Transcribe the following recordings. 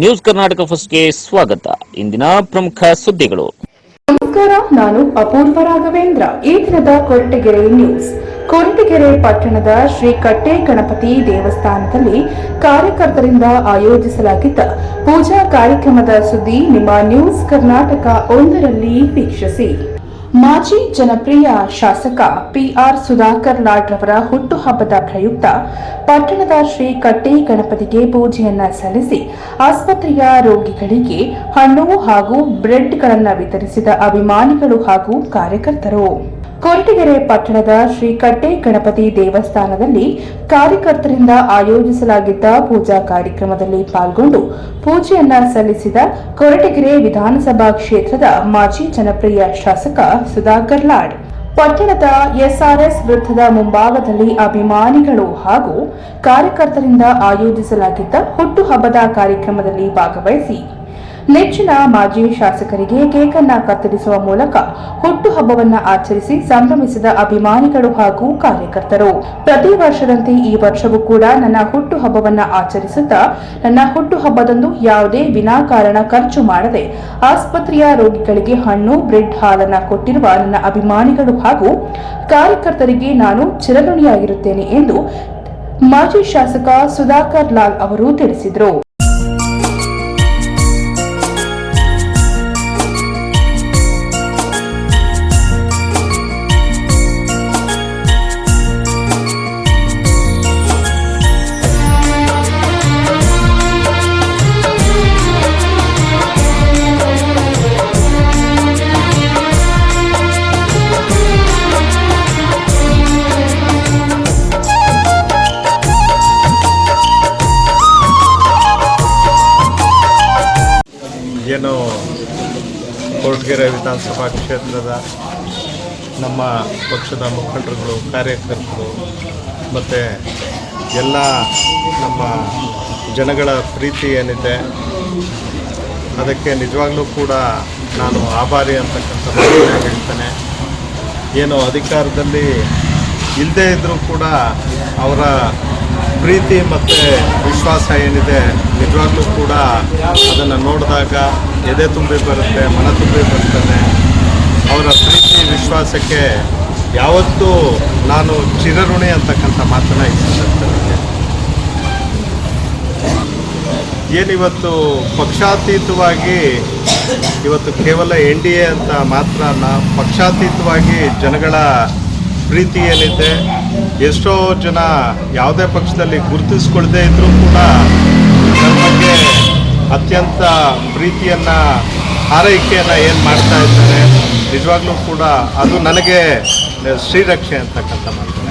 News Karnataka ಫಸ್ಟ್ಗೆ ಸ್ವಾಗತ. ಇಂದಿನ ಪ್ರಮುಖ ಸುದ್ದಿಗಳು. ನಮಸ್ಕಾರ ನಾನು ಅಪೂರ್ವ ರಾಘವೇಂದ್ರ. ಈ ದಿನದ ಕೊರಟಗೆರೆ ನ್ಯೂಸ್. ಕೊರಟಗೆರೆ ಪಟ್ಟಣದ ಶ್ರೀ ಕಟ್ಟೆ ಗಣಪತಿ ದೇವಸ್ಥಾನದಲ್ಲಿ ಕಾರ್ಯಕರ್ತರಿಂದ ಆಯೋಜಿಸಲಾಗಿದ್ದ ಪೂಜಾ ಕಾರ್ಯಕ್ರಮದ ಸುದ್ದಿ ನಿಮ್ಮ ನ್ಯೂಸ್ ಕರ್ನಾಟಕ ಒಂದರಲ್ಲಿ ವೀಕ್ಷಿಸಿ. ಮಾಜಿ ಜನಪ್ರಿಯ ಶಾಸಕ ಪಿಆರ್ ಸುಧಾಕರ್ ಲಾಡ್ ರವರ ಹುಟ್ಟುಹಬ್ಬದ ಪ್ರಯುಕ್ತ ಪಟ್ಟಣದ ಶ್ರೀ ಕಟ್ಟೆ ಗಣಪತಿಗೆ ಪೂಜೆಯನ್ನ ಸಲ್ಲಿಸಿ ಆಸ್ಪತ್ರೆಯ ರೋಗಿಗಳಿಗೆ ಹಣ್ಣು ಹಾಗೂ ಬ್ರೆಡ್ಗಳನ್ನು ವಿತರಿಸಿದ ಅಭಿಮಾನಿಗಳು ಹಾಗೂ ಕಾರ್ಯಕರ್ತರು. ಕೊರಟಗೆರೆ ಪಟ್ಟಣದ ಶ್ರೀ ಕಟ್ಟೆ ಗಣಪತಿ ದೇವಸ್ಥಾನದಲ್ಲಿ ಕಾರ್ಯಕರ್ತರಿಂದ ಆಯೋಜಿಸಲಾಗಿದ್ದ ಪೂಜಾ ಕಾರ್ಯಕ್ರಮದಲ್ಲಿ ಪಾಲ್ಗೊಂಡು ಪೂಜೆಯನ್ನ ಸಲ್ಲಿಸಿದ ಕೊರಟಗೆರೆ ವಿಧಾನಸಭಾ ಕ್ಷೇತ್ರದ ಮಾಜಿ ಜನಪ್ರಿಯ ಶಾಸಕ ಸುಧಾಕರ್ ಲಾಡ್. ಪಟ್ಟಣದ ಎಸ್ಆರ್ಎಸ್ ವೃತ್ತದ ಮುಂಭಾಗದಲ್ಲಿ ಅಭಿಮಾನಿಗಳು ಹಾಗೂ ಕಾರ್ಯಕರ್ತರಿಂದ ಆಯೋಜಿಸಲಾಗಿದ್ದ ಹುಟ್ಟುಹಬ್ಬದ ಕಾರ್ಯಕ್ರಮದಲ್ಲಿ ಭಾಗವಹಿಸಿ ನೆಚ್ಚಿನ ಮಾಜಿ ಶಾಸಕರಿಗೆ ಕೇಕನ್ನ ಕತ್ತರಿಸುವ ಮೂಲಕ ಹುಟ್ಟುಹಬ್ಬವನ್ನ ಆಚರಿಸಿ ಸಂಭ್ರಮಿಸಿದ ಅಭಿಮಾನಿಗಳು ಹಾಗೂ ಕಾರ್ಯಕರ್ತರು. ಪ್ರತಿ ವರ್ಷದಂತೆ ಈ ವರ್ಷವೂ ಕೂಡ ನನ್ನ ಹುಟ್ಟುಹಬ್ಬವನ್ನ ಆಚರಿಸುತ್ತಾ ನನ್ನ ಹುಟ್ಟುಹಬ್ಬದಂದು ಯಾವುದೇ ವಿನಾಕಾರಣ ಖರ್ಚು ಮಾಡದೆ ಆಸ್ಪತ್ರೆಯ ರೋಗಿಗಳಿಗೆ ಹಣ್ಣು, ಬ್ರೆಡ್ ಹಾಲನ್ನ ಕೊಟ್ಟಿರುವ ನನ್ನ ಅಭಿಮಾನಿಗಳು ಹಾಗೂ ಕಾರ್ಯಕರ್ತರಿಗೆ ನಾನು ಚಿರಋಣಿಯಾಗಿರುತ್ತೇನೆ ಎಂದು ಮಾಜಿ ಶಾಸಕ ಸುಧಾಕರ್ ಲಾಲ್ ಅವರು ತಿಳಿಸಿದರು. ವಿಧಾನಸಭಾ ಕ್ಷೇತ್ರದ ನಮ್ಮ ಪಕ್ಷದ ಮುಖಂಡರುಗಳು, ಕಾರ್ಯಕರ್ತರು, ಮತ್ತು ಎಲ್ಲ ನಮ್ಮ ಜನಗಳ ಪ್ರೀತಿ ಏನಿದೆ, ಅದಕ್ಕೆ ನಿಜವಾಗ್ಲೂ ಕೂಡ ನಾನು ಆಭಾರಿ ಅಂತಕ್ಕಂಥ ಹೇಳ್ತೇನೆ. ಏನು ಅಧಿಕಾರದಲ್ಲಿ ಇಲ್ಲದೇ ಇದ್ದರೂ ಕೂಡ ಅವರ ಪ್ರೀತಿ ಮತ್ತು ವಿಶ್ವಾಸ ಏನಿದೆ, ನಿಜವಾಗ್ಲೂ ಕೂಡ ಅದನ್ನು ನೋಡಿದಾಗ ಎದೆ ತುಂಬಿ ಬರುತ್ತೆ, ಮನ ತುಂಬಿ ಬರ್ತದೆ. ಅವರ ಪ್ರೀತಿ, ವಿಶ್ವಾಸಕ್ಕೆ ಯಾವತ್ತೂ ನಾನು ಚಿರಋಣಿ ಅಂತಕ್ಕಂಥ ಮಾತನ್ನು ಸಂದರ್ಭದಲ್ಲಿ ಏನಿವತ್ತು ಪಕ್ಷಾತೀತವಾಗಿ ಇವತ್ತು ಕೇವಲ ಎನ್ ಡಿ ಎ ಅಂತ ಮಾತ್ರ ಪಕ್ಷಾತೀತವಾಗಿ ಜನಗಳ ಪ್ರೀತಿ ಏನಿದೆ ಎಷ್ಟೋ ಜನ ಯಾವುದೇ ಪಕ್ಷದಲ್ಲಿ ಗುರುತಿಸ್ಕೊಳ್ದೇ ಇದ್ದರೂ ಕೂಡ ನಮಗೆ ಅತ್ಯಂತ ಪ್ರೀತಿಯನ್ನು ಆರೈಕೆಯನ್ನ ಏನು ಮಾಡ್ತಾ ಇದ್ದಾರೆ, ನಿಜವಾಗ್ಲೂ ಕೂಡ ಅದು ನನಗೆ ಶ್ರೀರಕ್ಷೆ ಅಂತಕ್ಕಂಥ ಮಾತನ್ನ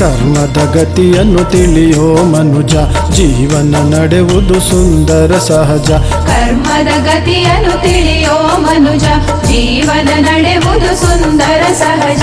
ಕರ್ಮದ ಗತಿಯನ್ನು ತಿಳಿಯೋ ಮನುಜ, ಜೀವನ ನಡೆವುದು ಸುಂದರ ಸಹಜ. ಕರ್ಮದ ಗತಿಯನ್ನು ತಿಳಿಯೋ ಮನುಜ, ಜೀವನ ನಡೆವುದು ಸುಂದರ ಸಹಜ.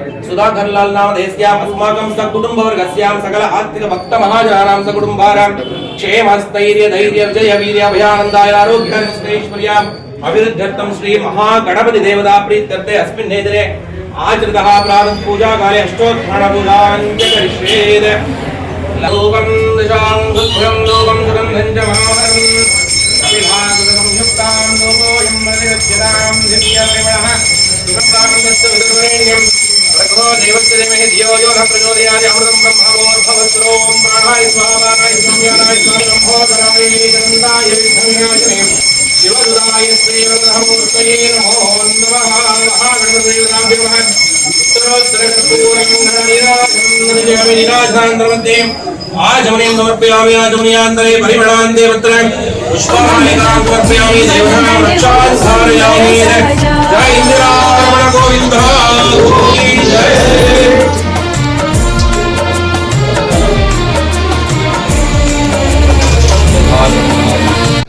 सुधाकरलाल नाम देश्याम् अस्माकं सकुटुम्बवर्गस्यां सकल आस्तिकभक्तमहाजनानां सकुटुम्बानां क्षेमस्थैर्यधैर्यविजयवीर्यभयानन्दायारोग्यैश्वर्याम् अभिवृद्ध्यर्थं श्रीमहागणपतिदेवताप्रीत्यर्थे अस्मिन् नेतरे आचरितः प्रातःपूजाकाले अष्टोत्थाणपूजाञ्च करिष्येत् लोकं दिशां शुभ्रं लोकं सुगन्धं च महावरं संयुक्तां लोकोऽयं प्रतिगच्छतां दिव्यप्रेमणः सुखं प्राणन्दस्य विदुर्वरेण्यम् भर्गो देवस्य धीमहि धियो यो न प्रचोदयात् अमृतं ब्रह्मवोर्भवस्रो प्राणाय स्वाहाय संज्ञानाय स्वाब्रह्मोदराय चन्दाय विष्णुयाय शिवदुदाय श्रीवरदहमूर्तये नमो नमः महागणपतिदेवताभ्यो आचमनीं समर्पयामि आचमनीयान्तरे परिमणान् देवत्र पुष्पाणिकां समर्पयामि जय इन्द्रारमण गोविन्द।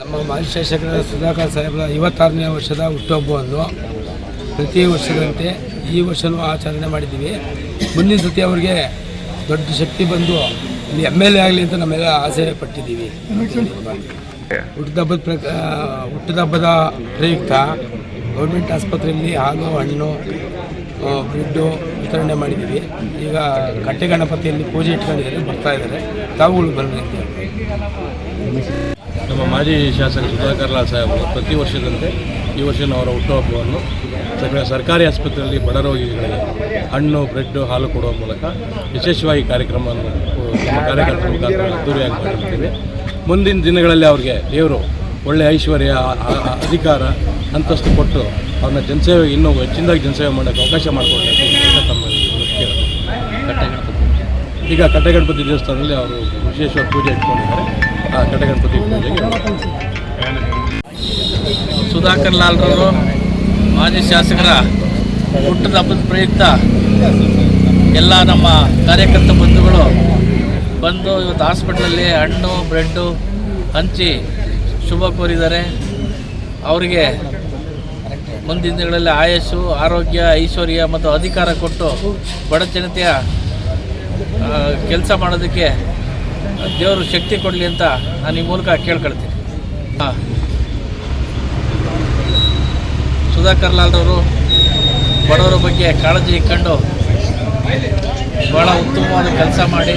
ನಮ್ಮ ಮಾಜಿ ಶಾಸಕರ ಸುಧಾಕರ್ ಸಾಹೇಬರ ಐವತ್ತಾರನೇ ವರ್ಷದ ಹುಟ್ಟುಹಬ್ಬವನ್ನು ಪ್ರತಿ ವರ್ಷದಂತೆ ಈ ವರ್ಷವೂ ಆಚರಣೆ ಮಾಡಿದ್ದೀವಿ. ಮುಂದಿನ ಸತಿ ಅವರಿಗೆ ದೊಡ್ಡ ಶಕ್ತಿ ಬಂದು ಇಲ್ಲಿ ಎಂ ಎಲ್ ಎ ಆಗಲಿ ಅಂತ ನಮ್ಮೆಲ್ಲ ಆಸೆ ಪಟ್ಟಿದ್ದೀವಿ. ಹುಟ್ಟಿದಬ್ಬದ ಪ್ರಕ ಹುಟ್ಟಿದಬ್ಬದ ಪ್ರಯುಕ್ತ ಗೌರ್ಮೆಂಟ್ ಆಸ್ಪತ್ರೆಯಲ್ಲಿ ಹಾಲು, ಹಣ್ಣು ಬ್ರೆಡ್ಡು ವಿತರಣೆ ಮಾಡಿದ್ದೀವಿ. ಈಗ ಕಟ್ಟೆ ಗಣಪತಿಯಲ್ಲಿ ಪೂಜೆ ಇಟ್ಕೊಂಡಿದ್ದಾರೆ, ಬರ್ತಾ ಇದ್ದಾರೆ. ತಾವುಗಳು ಬರಬೇಕು ನಮ್ಮ ಮಾಜಿ ಶಾಸಕ ಸುಧಾಕರ್ ಲಾಲ್ ಸಾಹೇಬರು ಪ್ರತಿ ವರ್ಷದಂತೆ ಈ ವರ್ಷ ಅವರ ಹುಟ್ಟುಹಬ್ಬವನ್ನು ಸರ್ಕಾರಿ ಆಸ್ಪತ್ರೆಯಲ್ಲಿ ಬಡ ರೋಗಿಗಳಿಗೆ ಹಣ್ಣು ಬ್ರೆಡ್ ಹಾಲು ಕೊಡುವ ಮೂಲಕ ವಿಶೇಷವಾಗಿ ಕಾರ್ಯಕ್ರಮವನ್ನು ಕಾರ್ಯಕರ್ತರ ಮುಖಾಂತರ ಅದ್ದೂರಿಯಾಗಿ ಮಾಡಿರ್ತೀವಿ ಮುಂದಿನ ದಿನಗಳಲ್ಲಿ ಅವ್ರಿಗೆ ದೇವರು ಒಳ್ಳೆಯ ಐಶ್ವರ್ಯ ಅಧಿಕಾರ ಅಂತಸ್ತು ಕೊಟ್ಟು ಅವ್ರನ್ನ ಜನಸೇವೆ, ಇನ್ನೂ ಹೆಚ್ಚಿನದಾಗಿ ಜನಸೇವೆ ಮಾಡೋಕ್ಕೆ ಅವಕಾಶ ಮಾಡಿಕೊಡ್ಬೇಕು. ಈಗ ಕಟ್ಟೆಗಣಪತಿ ದೇವಸ್ಥಾನದಲ್ಲಿ ಅವರು ವಿಶೇಷ ಪೂಜೆ ಇಟ್ಕೊಂಡಿದ್ದಾರೆ. ಆ ಕಟ್ಟೆಗಣಪತಿ ಪೂಜೆಗೆ ಸುಧಾಕರ್ ಲಾಲ್ರವರು ಮಾಜಿ ಶಾಸಕರ ಹುಟ್ಟದ ಹಬ್ಬದ ಪ್ರಯುಕ್ತ ಎಲ್ಲ ನಮ್ಮ ಕಾರ್ಯಕರ್ತ ಬಂಧುಗಳು ಬಂದು ಇವತ್ತು ಹಾಸ್ಪಿಟ್ಲಲ್ಲಿ ಹಣ್ಣು ಬ್ರೆಡ್ಡು ಹಂಚಿ ಶುಭ ಕೋರಿದ್ದಾರೆ. ಅವರಿಗೆ ಮುಂದಿನ ದಿನಗಳಲ್ಲಿ ಆಯಸ್ಸು, ಆರೋಗ್ಯ, ಐಶ್ವರ್ಯ ಮತ್ತು ಅಧಿಕಾರ ಕೊಟ್ಟು ಬಡ ಜನತೆಯ ಕೆಲಸ ಮಾಡೋದಕ್ಕೆ ದೇವರು ಶಕ್ತಿ ಕೊಡಲಿ ಅಂತ ನಾನು ಈ ಮೂಲಕ ಕೇಳ್ಕೊಳ್ತೀನಿ. ಹಾಂ. ಲಾಲ್ ಲಾಲ್ರವರು ಬಡವರ ಬಗ್ಗೆ ಕಾಳಜಿ ಇಟ್ಕೊಂಡು ಭಾಳ ಉತ್ತಮವಾದ ಕೆಲಸ ಮಾಡಿ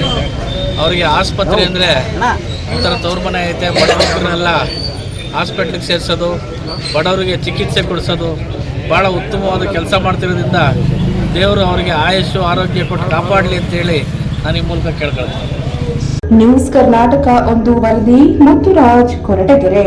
ಅವರಿಗೆ ಆಸ್ಪತ್ರೆ ಅಂದರೆ ಒಂಥರ ತವ್ರ ಮನೆ ಐತೆ ಬಡವರನ್ನೆಲ್ಲ ಹಾಸ್ಪಿಟ್ಲಿಗೆ ಸೇರಿಸೋದು ಬಡವರಿಗೆ ಚಿಕಿತ್ಸೆ ಕೊಡಿಸೋದು ಭಾಳ ಉತ್ತಮವಾದ ಕೆಲಸ ಮಾಡ್ತಿರೋದ್ರಿಂದ ದೇವರು ಅವರಿಗೆ ಆಯಸ್ಸು ಆರೋಗ್ಯ ಕೊಟ್ಟು ಕಾಪಾಡಲಿ ಅಂತೇಳಿ ನಾನು ಈ ಮೂಲಕ ಕೇಳ್ಕೊಳ್ತೀನಿ. ನ್ಯೂಸ್ ಕರ್ನಾಟಕ ಒಂದು ವರದಿ ಮುತ್ತುರಾಜ್ ಕೊರಟಗೆರೆ.